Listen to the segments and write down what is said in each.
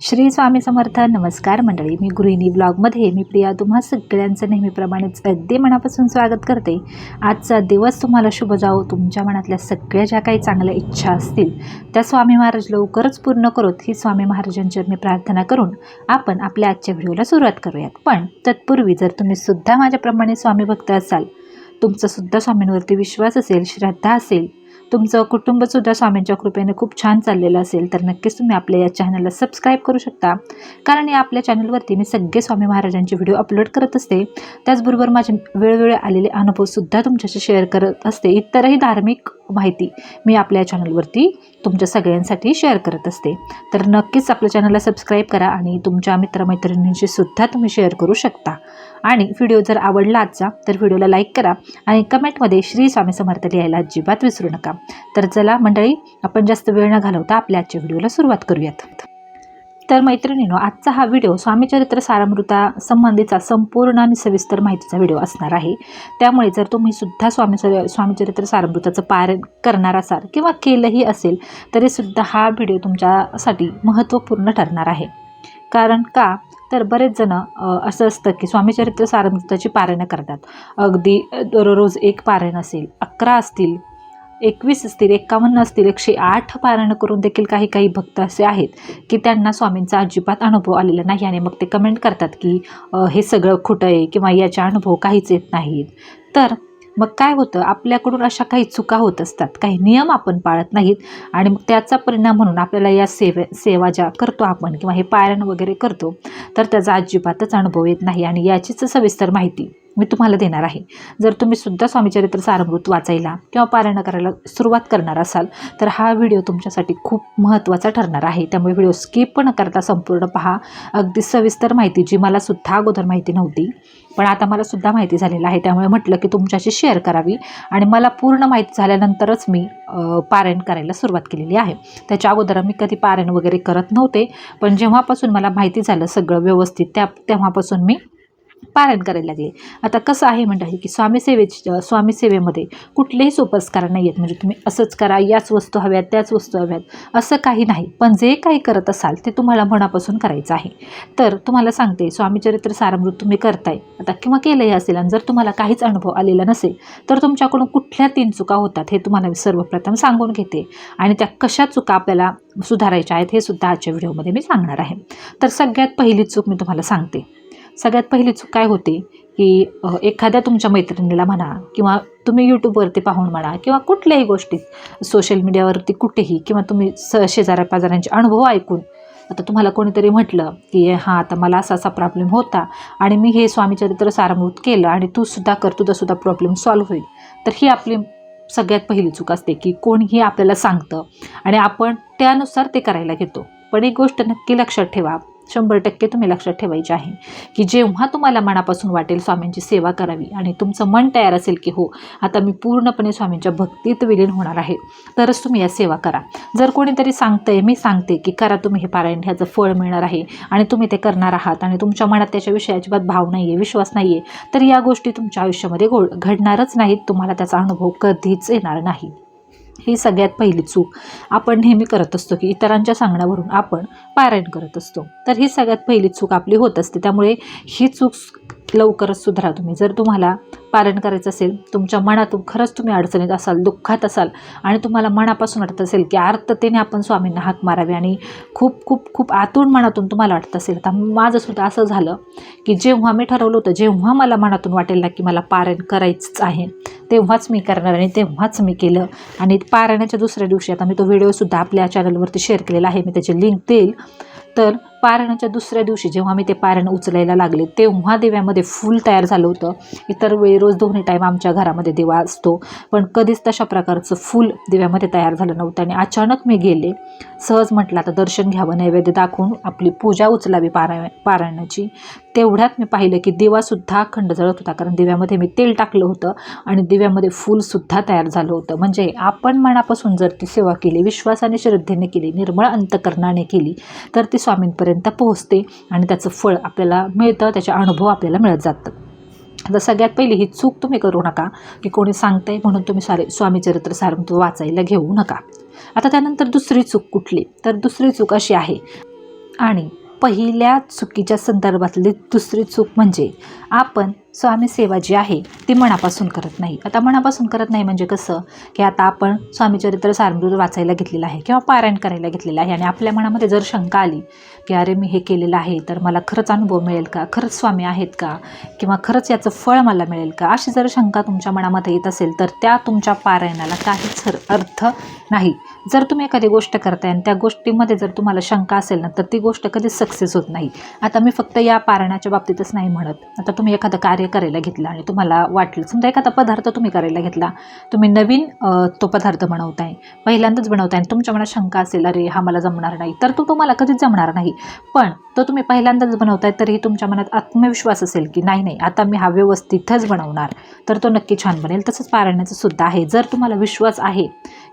श्री स्वामी समर्थ नमस्कार मंडळी. मी गृहिणी ब्लॉगमध्ये मी प्रिया. तुम्हा सगळ्यांचं नेहमीप्रमाणेच अगदी मनापासून स्वागत करते. आजचा दिवस तुम्हाला शुभ जावो. तुमच्या मनातल्या सगळ्या ज्या काही चांगल्या इच्छा असतील त्या स्वामी महाराज लवकरच पूर्ण करोत. ही स्वामी महाराजांची मी प्रार्थना करून आपण आपल्या आजच्या व्हिडिओला सुरुवात करूयात. पण तत्पूर्वी जर तुम्ही सुद्धा माझ्याप्रमाणे स्वामी भक्त असाल तुमचा सुद्धा स्वामींवरती विश्वास असेल श्रद्धा असेल तुमचं कुटुंबसुद्धा स्वामींच्या कृपेने खूप छान चाललेलं असेल तर नक्कीच तुम्ही आपल्या या चॅनलला सबस्क्राईब करू शकता. कारण या आपल्या चॅनलवरती मी सगळे स्वामी महाराजांचे व्हिडिओ अपलोड करत असते. त्याचबरोबर माझे वेळोवेळी आलेले अनुभवसुद्धा तुमच्याशी शेअर करत असते. इतरही धार्मिक माहिती मी आपल्या चॅनलवरती तुमच्या सगळ्यांसाठी शेअर करत असते. तर नक्कीच आपल्या चॅनलला सबस्क्राईब करा आणि तुमच्या मित्रमैत्रिणींशी सुद्धा तुम्ही शेअर करू शकता. आणि व्हिडिओ जर आवडला आजचा तर व्हिडिओला लाईक करा आणि कमेंटमध्ये श्री स्वामी समर्थ लिहायला अजिबात विसरू नका. तर चला मंडळी आपण जास्त वेळ न घालवता आपल्या आजच्या व्हिडिओला सुरुवात करूयात. तर मैत्रिणीनो आजचा हा व्हिडिओ स्वामीचरित्र सारामृता संबंधीचा संपूर्ण आणि सविस्तर माहितीचा व्हिडिओ असणार आहे. त्यामुळे जर तुम्ही सुद्धा स्वामी स्वामीचरित्र सारामृताचं पारण करणार असाल किंवा केलंही असेल तरीसुद्धा हा व्हिडिओ तुमच्यासाठी महत्त्वपूर्ण ठरणार आहे. कारण का? तर बरेच जण असं असतं की स्वामीचरित्र सारामृताची पारायणं करतात. अगदी दररोज एक पारायण असेल अकरा असतील एकवीस असतील एक्कावन्न असतील एकशे आठ पारायण करून देखील काही काही भक्त असे आहेत की त्यांना स्वामींचा अजिबात अनुभव आलेला नाही आणि मग ते कमेंट करतात की हे सगळं खोटं आहे किंवा याचे अनुभव काहीच येत नाहीत. तर मग काय होतं? आपल्याकडून अशा काही चुका होत असतात. काही नियम आपण पाळत नाहीत आणि मग त्याचा परिणाम म्हणून आपल्याला या सेवे सेवा ज्या करतो आपण किंवा हे पायरण वगैरे करतो तर त्याचा अजिबातच अनुभव येत नाही आणि याचीच सविस्तर माहिती मी तुम्हाला देणार आहे. जर तुम्ही सुद्धा स्वामीचरित्र सारमृत वाचायला किंवा पारायण करायला सुरुवात करणार असाल तर हा व्हिडिओ तुमच्यासाठी खूप महत्त्वाचा ठरणार आहे. त्यामुळे व्हिडिओ स्किप न करता संपूर्ण पहा. अगदी सविस्तर माहिती जी मला सुद्धा अगोदर माहिती नव्हती पण आता मला सुद्धा माहिती झालेलं आहे त्यामुळे म्हटलं की तुमच्याशी शेअर करावी. आणि मला पूर्ण माहिती झाल्यानंतरच मी पारायण करायला सुरुवात केलेली आहे. त्याच्या अगोदर मी कधी पारायण वगैरे करत नव्हते पण जेव्हापासून मला माहिती झालं सगळं व्यवस्थित त्या तेव्हापासून मी पारायण करायला लागले. आता कसं आहे म्हणता की स्वामी सेवेची स्वामी सेवेमध्ये कुठलेही सोपस्कार नाही आहेत. म्हणजे तुम्ही असंच करा याच वस्तू हव्यात त्याच वस्तू हव्यात असं काही नाही. पण जे काही करत असाल ते तुम्हाला मनापासून करायचं आहे. तर तुम्हाला सांगते स्वामीचरित्र सारामृत तुम्ही करताय. आता किंवा केलंही असेल आणि जर तुम्हाला काहीच अनुभव आलेला नसेल तर तुमच्याकडून कुठल्या तीन चुका होतात हे तुम्हाला सर्वप्रथम सांगून घेते. आणि त्या कशा चुका आपल्याला सुधारायच्या आहेत हे सुद्धा आजच्या व्हिडिओमध्ये मी सांगणार आहे. तर सगळ्यात पहिली चूक मी तुम्हाला सांगते. सगळ्यात पहिली चूक काय होते? की एखाद्या तुमच्या मैत्रिणीला म्हणा किंवा तुम्ही यूट्यूबवरती पाहून म्हणा किंवा कुठल्याही गोष्टीत सोशल मीडियावरती कुठेही किंवा तुम्ही स शेजाऱ्या पाजाऱ्यांचे अनुभव ऐकून आता तुम्हाला कोणीतरी म्हटलं की हां आता मला असा असा प्रॉब्लेम होता आणि मी हे स्वामीचरित्र सारामृत केलं आणि तू सुद्धा कर तुझासुद्धा प्रॉब्लेम सॉल्व्ह होईल. तर ही आपली सगळ्यात पहिली चूक असते की कोणीही आपल्याला सांगतं आणि आपण त्यानुसार ते करायला घेतो. पण एक गोष्ट नक्की लक्षात ठेवा शंभर टक्के तुम्ही लक्षात ठेवायचे आहे. की जेव्हा तुम्हाला मनापासून वाटेल स्वामींची सेवा करावी आणि तुमचं मन तयार असेल की हो आता मी पूर्णपणे स्वामींच्या भक्तीत विलीन होणार आहे तरच तुम्ही या सेवा करा. जर कोणीतरी सांगतंय मी सांगते की करा तुम्ही हे पारायण ह्याचं फळ मिळणार आहे आणि तुम्ही ते करणार आहात आणि तुमच्या मनात त्याच्याविषयी अजिबात भाव नाही आहे विश्वास नाही आहे तर या गोष्टी तुमच्या आयुष्यामध्ये घडणारच नाहीत तुम्हाला त्याचा अनुभव कधीच येणार नाही. ही सगळ्यात पहिली चूक आपण नेहमी करत असतो की इतरांच्या सांगण्यावरून आपण पारायण करत असतो. तर ही सगळ्यात पहिली चूक आपली होत असते. त्यामुळे ही चूक लवकरच सुधारा तुम्ही. जर तुम्हाला पारण करायचं असेल तुमच्या मनातून खरंच तुम्ही अडचणीत असाल दुःखात असाल आणि तुम्हाला मनापासून वाटत असेल की आर्ततेने आपण स्वामींना हाक मारावे आणि खूप खूप खूप आतून मनातून तुम्हाला वाटत असेल. तर माझंसुद्धा असं झालं की जेव्हा मी ठरवलं होतं जेव्हा मला मनातून वाटेल ना की मला पारायण करायचंच आहे तेव्हाच मी करणार आणि तेव्हाच मी केलं. आणि पारायणाच्या दुसऱ्या दिवशी आता मी तो व्हिडिओसुद्धा आपल्या चॅनलवरती शेअर केलेला आहे मी त्याची लिंक देईल. तर पारायणाच्या दुसऱ्या दिवशी जेव्हा मी ते पारायण उचलायला लागले तेव्हा दिव्यामध्ये फुल तयार झालं होतं. इतर वेळी रोज दोन्ही टाईम आमच्या घरामध्ये दिवा असतो. पण कधीच तशा प्रकारचं फुल दिव्यामध्ये तयार झालं नव्हतं आणि अचानक मी गेले. सहज म्हटलं आता दर्शन घ्यावं नैवेद्य दाखवून आपली पूजा उचलावी पारा पारायणाची. तेवढ्यात मी पाहिलं की दिवासुद्धा अखंड जळत होता कारण दिव्यामध्ये मी तेल टाकलं होतं आणि दिव्यामध्ये फूलसुद्धा तयार झालं होतं. म्हणजे आपण मनापासून जर ती सेवा केली विश्वासाने श्रद्धेने केली निर्मळ अंतकरणाने केली तर ती स्वामींपर्यंत पोहोचते आणि त्याचं फळ आपल्याला मिळतं त्याचे अनुभव आपल्याला मिळत जातं. तर सगळ्यात पहिली ही चूक तुम्ही करू नका. की कोणी सांगताय म्हणून तुम्ही सारे स्वामी चरित्र सारंत वाचायला घेऊ नका. आता त्यानंतर दुसरी चूक कुठली? तर दुसरी चूक अशी आहे. आणि पहिल्या चुकीच्या संदर्भातली दुसरी चूक म्हणजे आपण स्वामी सेवा जी आहे ती मनापासून करत नाही. आता मनापासून करत नाही म्हणजे कसं? की आता आपण स्वामीचरित्र सारमृत वाचायला घेतलेलं आहे किंवा पारायण करायला घेतलेलं आहे आणि आपल्या मनामध्ये जर शंका आली की अरे मी हे केलेलं आहे तर मला खरंच अनुभव मिळेल का? खरंच स्वामी आहेत का? किंवा खरंच याचं फळ मला मिळेल का? अशी जर शंका तुमच्या मनामध्ये येत असेल तर त्या तुमच्या पारायणाला काहीच अर्थ नाही. जर तुम्ही एखादी गोष्ट करताय आणि त्या गोष्टीमध्ये जर तुम्हाला शंका असेल ना तर ती गोष्ट कधीच सक्सेस होत नाही. आता मी फक्त या पारायणाच्या बाबतीतच नाही म्हणत. आता तुम्ही एखादं कार्य करायला घेतला आणि तुम्हाला वाटलं समजा एखादा पदार्थ तुम्ही करायला घेतला तुम्ही नवीन तो पदार्थ बनवताय पहिल्यांदाच बनवताय आणि तुमच्या मनात शंका असेल अरे हा मला जमणार नाही तर तो तुम्हाला कधीच जमणार नाही. पण तो तुम्ही पहिल्यांदाच बनवताय तरीही तुमच्या मनात आत्मविश्वास असेल की नाही नाही आता मी हा व्यवस्थितच बनवणार. तर तो नक्की छान बनेल. तसंच पारायणाचं सुद्धा आहे. जर तुम्हाला विश्वास आहे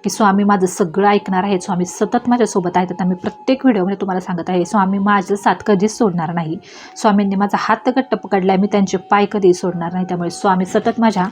की स्वामी माझं सगळं ऐकणार आहे स्वामी सतत माझ्यासोबत आहेत आता मी प्रत्येक व्हिडिओमध्ये तुम्हाला सांगत आहे स्वामी माझं साथ कधीच सोडणार नाही. स्वामींनी माझा हात घट्ट पकडला आहे मी त्यांचे पाय कधी कधीही सोडणार नाही. त्यामुळे स्वामी सतत माझ्या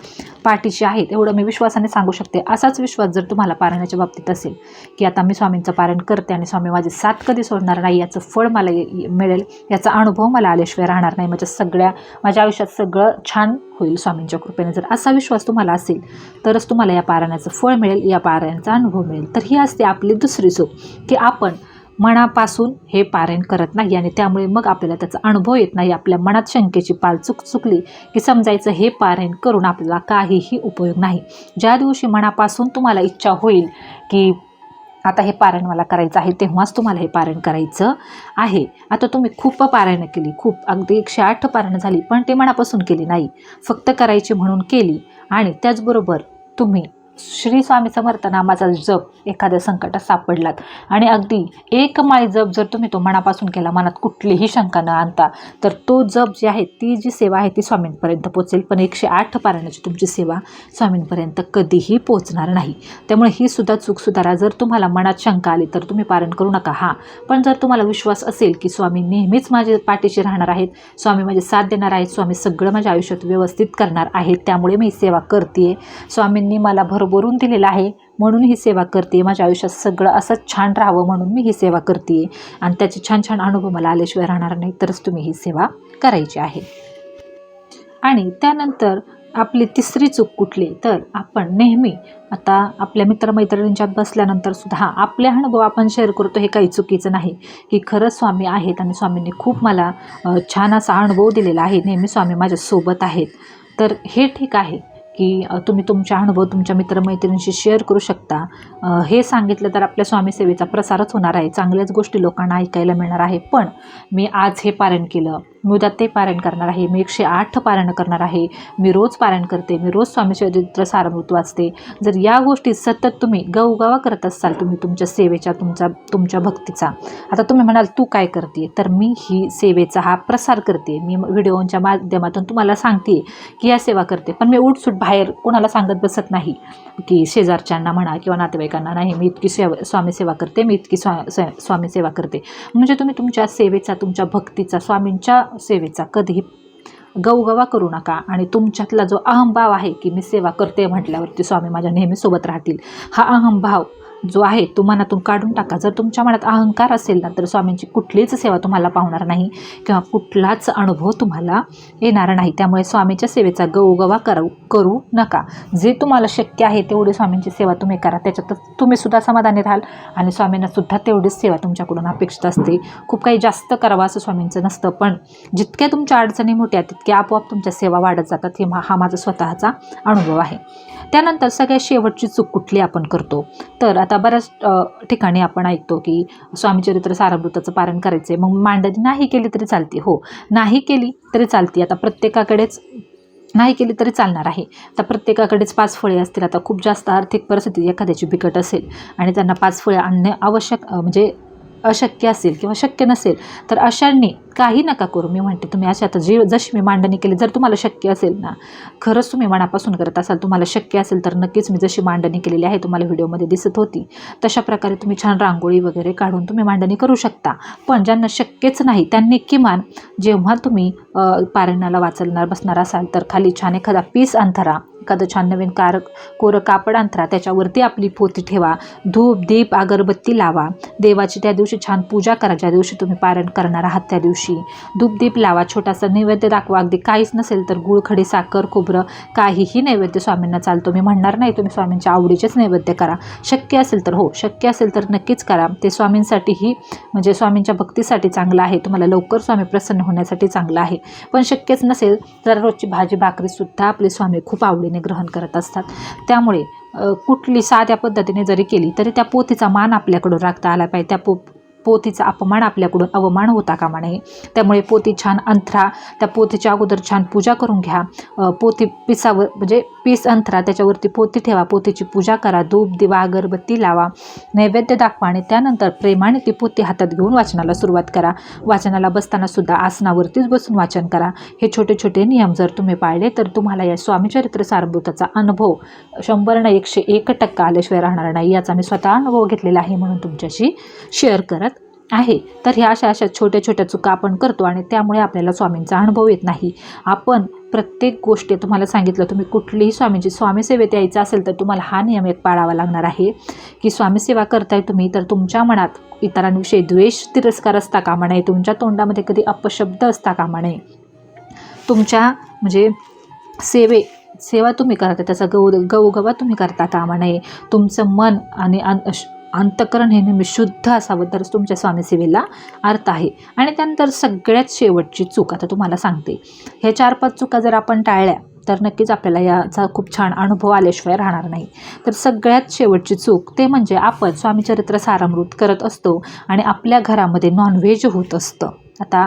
पाठीशी आहेत. एवढं मी विश्वासाने सांगू शकते. असाच विश्वास जर तुम्हाला पारायणाच्या बाबतीत असेल की आता मी स्वामींचं पारायण करते आणि स्वामी माझे साथ कधी सोडणार नाही याचं फळ मला ये- मिळेल याचा अनुभव मला आल्याशिवाय राहणार नाही. माझ्या सगळ्या माझ्या आयुष्यात सगळं छान होईल स्वामींच्या कृपेने. जर असा विश्वास तुम्हाला असेल तरच तुम्हाला या पारायणाचं फळ मिळेल या पारायणाचा अनुभव मिळेल. तर ही असते आपली दुसरी चूक की आपण मनापासून हे पारायण करत नाही आणि त्यामुळे मग आपल्याला त्याचा अनुभव येत नाही. आपल्या मनात शंकेची पाल चुक चुकली की समजायचं हे पारायण करून आपल्याला काहीही उपयोग नाही. ज्या दिवशी मनापासून तुम्हाला इच्छा होईल की आता हे पारायण मला करायचं आहे तेव्हाच तुम्हाला हे पारायण करायचं आहे. आता तुम्ही खूप पारायणं केली खूप अगदी एकशे आठ पारायणं झाली पण ते मनापासून केली नाही. फक्त करायची म्हणून केली आणि त्याचबरोबर तुम्ही श्री स्वामी समर्थ नामाचा जप एखाद्या संकटात सापडलात. आणि अगदी एक माळी जप जर तुम्ही तो मनापासून केला मनात कुठलीही शंका न आणता तर तो जप जी आहे ती जी सेवा आहे ती स्वामींपर्यंत पोचेल पण एकशे आठ पारायणाची तुमची सेवा स्वामींपर्यंत कधीही पोचणार नाही. त्यामुळे ही सुद्धा चूक सुधारा. जर तुम्हाला मनात शंका आली तर तुम्ही पारण करू नका. हां पण जर तुम्हाला विश्वास असेल की स्वामी नेहमीच माझे पाठीशी राहणार आहेत स्वामी माझे साथ देणार आहेत स्वामी सगळं माझ्या आयुष्यात व्यवस्थित करणार आहेत त्यामुळे मी सेवा करते स्वामींनी मला भर भरभरून दिलेलं आहे म्हणून ही सेवा करते. माझ्या आयुष्यात सगळं असंच छान राहावं म्हणून मी ही सेवा करते. आणि त्याचे छान छान अनुभव मला आल्याशिवाय राहणार नाही तरच तुम्ही ही सेवा करायची आहे. आणि त्यानंतर आपली तिसरी चूक कुठली? तर आपण नेहमी आता आपल्या मित्रमैत्रिणींच्यात बसल्यानंतर सुद्धा आपले अनुभव आपण शेअर करतो हे काही चुकीचं नाही. की खरंच स्वामी आहेत आणि स्वामींनी खूप मला छान असा अनुभव दिलेला आहे. नेहमी स्वामी माझ्यासोबत आहेत. तर हे ठीक आहे. की तुम्ही तुमचा अनुभव तुमच्या मित्रमैत्रिणींशी शेअर करू शकता. हे सांगितलं तर आपल्या स्वामीसेवेचा प्रसारच होणार आहे. चांगल्याच गोष्टी लोकांना ऐकायला मिळणार आहे. पण मी आज हे पारण केलं. मी उद्या ते पारायण करणार आहे. मी एकशे आठ पारायण करणार आहे. मी रोज पारायण करते. मी रोज स्वामी चरित्र सारमृत वाचते. जर या गोष्टी सतत तुम्ही गवगावा करत असाल तुम्ही तुमच्या सेवेच्या तुमचा तुमच्या भक्तीचा. आता तुम्ही म्हणाल तू काय करते तर मी ही सेवेचा हा प्रसार करते मी व्हिडिओच्या माध्यमातून तुम्हाला सांगते की या सेवा करते. पण मी उठसूट बाहेर कोणाला सांगत बसत नाही. की शेजारच्यांना म्हणा किंवा नातेवाईकांना नाही मी इतकी सेवा स्वामी सेवा करते. मी इतकी स्वा स्वामी सेवा करते. म्हणजे तुम्ही तुमच्या सेवेचा तुमच्या भक्तीचा स्वामींच्या सेवेचा कधीही गवगवा करू नका. आणि तुमच्यातला जो अहंभाव आहे की मी सेवा करते म्हटल्यावरती स्वामी माझ्या नेहमी सोबत राहतील हा अहंभाव जो आहे तो मनातून काढून टाका. जर तुमच्या मनात अहंकार असेल ना तर स्वामींची कुठलीच सेवा तुम्हाला पावणार नाही किंवा कुठलाच अनुभव तुम्हाला येणार नाही. त्यामुळे स्वामीच्या सेवेचा गवगवा करू करू नका. जे तुम्हाला शक्य आहे तेवढी स्वामींची सेवा तुम्ही करा. त्याच्यातच तुम्ही सुद्धा समाधानी राहाल आणि स्वामींनासुद्धा तेवढीच सेवा तुमच्याकडून अपेक्षित असते. खूप काही जास्त करावं असं स्वामींचं नसतं पण जितक्या तुमच्या अडचणी मोठ्या तितक्या आपोआप तुमच्या सेवा वाढत जातात. हे मा- हा माझा स्वतःचा अनुभव आहे. त्यानंतर सगळ्यात शेवटची चूक कुठली आपण करतो? तर आता बऱ्याच ठिकाणी आपण ऐकतो की स्वामीचरित्र सारामृताचं पारण करायचं आहे मग मांडणी नाही केली तरी चालते. हो नाही केली तरी चालते. आता प्रत्येकाकडेच नाही केली तरी चालणार आहे. आता प्रत्येकाकडेच पाच फळे असतील. आता खूप जास्त आर्थिक परिस्थिती एखाद्याची बिकट असेल आणि त्यांना पाच फळे आणणे आवश्यक म्हणजे अशक्य असेल किंवा शक्य नसेल तर अशांनी काही नका करू. मी म्हणते तुम्ही अशा आता जी जशी मी मांडणी केली जर तुम्हाला शक्य असेल ना खरंच तुम्ही मनापासून करत असाल तुम्हाला शक्य असेल तर नक्कीच मी जशी मांडणी केलेली आहे तुम्हाला व्हिडिओमध्ये दिसत होती तशा प्रकारे तुम्ही छान रांगोळी वगैरे काढून तुम्ही मांडणी करू शकता. पण ज्यांना शक्यच नाही त्यांनी किमान जेव्हा तुम्ही पारणाला पारायणाला बसणार असाल तर खाली छान एखादा पीस अंथरा एखादं छान नवीन कार कोरं कापड अंतरा त्याच्यावरती आपली पोती ठेवा. धूप दीप अगरबत्ती लावा. देवाची त्या दिवशी छान पूजा करा ज्या दिवशी तुम्ही पारण करणार आहात त्या दिवशी. धूप दीप लावा. छोटासा नैवेद्य दाखवा. अगदी काहीच नसेल तर गुळ खडी साखर खोबरं काहीही नैवेद्य स्वामींना चालतो. मी म्हणणार नाही तुम्ही स्वामींच्या आवडीचेच नैवेद्य करा. शक्य असेल तर हो शक्य असेल तर नक्कीच करा. ते स्वामींसाठीही म्हणजे स्वामींच्या भक्तीसाठी चांगलं आहे. तुम्हाला लवकर स्वामी प्रसन्न होण्यासाठी चांगलं आहे. पण शक्यच नसेल तर रोजची भाजी भाकरीसुद्धा आपले स्वामी खूप आवडीने ग्रहण करत असतात. त्यामुळे कुठली साध्या पद्धतीने जरी केली तरी त्या पोथीचा मान आपल्याकडून राखता आला पाहिजे. त्या पो पोथीचा अपमान आपल्याकडून अवमान होता कामा नये. त्यामुळे पोती छान अंथरा त्या पोथीच्या अगोदर छान पूजा करून घ्या. पोती पोथी पिसावर म्हणजे पीस अंथरा त्याच्यावरती पोती ठेवा पोतीची पूजा करा धूप दिवा अगरबत्ती लावा नैवेद्य दाखवा आणि त्यानंतर प्रेमाने ती पोती हातात घेऊन वाचनाला सुरुवात करा. वाचनाला बसताना सुद्धा आसनावरतीच बसून वाचन करा. हे छोटे छोटे नियम जर तुम्ही पाळले तर तुम्हाला या स्वामीचरित्र सारभूताचा अनुभव शंभर न एकशे एक टक्का आल्याशिवाय राहणार नाही. याचा मी स्वतः अनुभव घेतलेला आहे म्हणून तुमच्याशी शेअर करत आहे. तर ह्या अशा अशा छोट्या छोट्या चुका आपण करतो आणि त्यामुळे आपल्याला स्वामींचा अनुभव येत नाही. आपण प्रत्येक गोष्टी तुम्हाला सांगितलं तुम्ही कुठलीही स्वामींची स्वामीसेवेत यायचं असेल तर तुम्हाला हा नियम एक पाळावा लागणार आहे की स्वामीसेवा करताय तुम्ही तर तुमच्या मनात इतरांविषयी द्वेष तिरस्कार असता कामा नये. तुमच्या तोंडामध्ये कधी अपशब्द असता कामा नये. तुमच्या म्हणजे सेवे सेवा तुम्ही करता त्याचा गौ गौगवा तुम्ही करता कामा नये. तुमचं मन आणि अंतकरण हे नेहमी शुद्ध असावं तरच तुमच्या स्वामीसेवेला अर्थ आहे. आणि त्यानंतर सगळ्यात शेवटची चूक आता तुम्हाला सांगते. ह्या चार पाच चुका जर आपण टाळल्या तर नक्कीच आपल्याला याचा खूप छान अनुभव आल्याशिवाय राहणार नाही. तर सगळ्यात शेवटची चूक ते म्हणजे आपण स्वामीचरित्र सारामृत करत असतो आणि आपल्या घरामध्ये नॉनव्हेज होत असतं. आता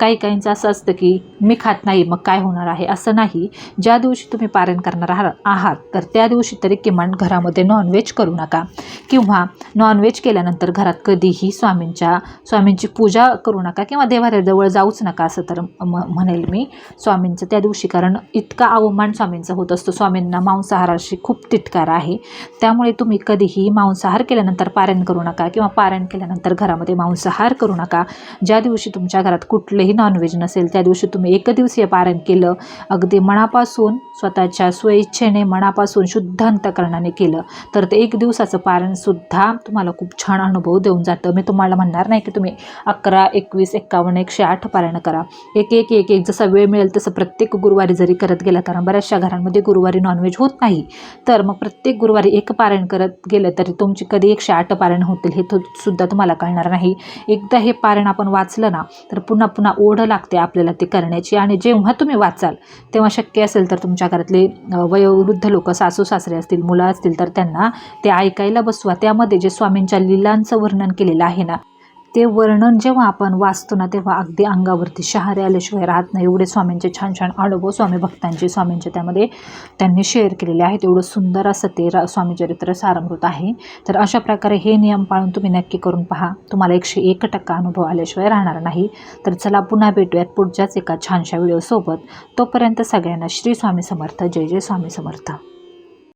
काही काहींचं असं असतं की मी खात नाही मग काय होणार आहे? असं नाही. ज्या दिवशी तुम्ही पारण करणार आहात आहात तर त्या दिवशी तरी किमान घरामध्ये नॉनव्हेज करू नका. किंवा नॉनव्हेज केल्यानंतर घरात कधीही स्वामींच्या स्वामींची पूजा करू नका किंवा देवाऱ्याजवळ जाऊच नका असं तर म म्हणेल मी स्वामींचं त्या दिवशी. कारण इतका अवमान स्वामींचा होत असतो. स्वामींना मांसाहाराशी खूप तिटकार आहे. त्यामुळे तुम्ही कधीही मांसाहार केल्यानंतर पारायण करू नका किंवा पारायण केल्यानंतर घरामध्ये मांसाहार करू नका. ज्या दिवशी तुमच्या घरात कुठलंही नॉनव्हेज नसेल त्या दिवशी तुम्ही एकदिवसीय पारण केलं अगदी मनापासून स्वतःच्या स्वइच्छेने मनापासून शुद्ध अंतकरणाने केलं तर ते एक दिवसाचं पारणसुद्धा तुम्हाला खूप छान अनुभव देऊन जातं. मी तुम्हाला म्हणणार नाही की तुम्ही अकरा एकवीस एक्कावन्न एकशे आठ पारायण करा. एक एक एक एक जसा वेळ मिळेल तसं प्रत्येक गुरुवारी जरी करत गेला कारण बऱ्याचशा घरांमध्ये गुरुवारी नॉनव्हेज होत नाही तर मग प्रत्येक गुरुवारी एक पारायण करत गेलं तरी तुमची कधी एकशे आठ पारायण होतील हे तो- सुद्धा तुम्हाला कळणार नाही. एकदा हे पारण आपण वाचलं ना तर पुन्हा पुन्हा ओढ लागते आपल्याला ते करण्याची आणि जेव्हा तुम्ही वाचाल तेव्हा शक्य असेल तर तुमच्या घरातले वयोवृद्ध लोक सासू सासरे असतील मुलं असतील तर त्यांना ते ऐकायला बसवा. त्यामध्ये जे स्वामींच्या लिलांचं वर्णन केलेलं आहे ना ते वर्णन जेव्हा आपण वाचतो ना तेव्हा अगदी अंगावरती शहारे आल्याशिवाय राहत नाही. एवढे स्वामींचे छान छान अनुभव स्वामी भक्तांचे स्वामींचे त्यामध्ये त्यांनी शेअर केलेले आहेत. एवढं सुंदर असं ते रा स्वामीचरित्र सारमृत आहे. तर अशा प्रकारे हे नियम पाळून तुम्ही नक्की करून पहा. तुम्हाला एकशे एक टक्का अनुभव आल्याशिवाय राहणार नाही. तर चला पुन्हा भेटूयात पुढच्याच एका छानशा व्हिडिओसोबत तोपर्यंत सगळ्यांना श्री स्वामी समर्थ. जय जय स्वामी समर्थ.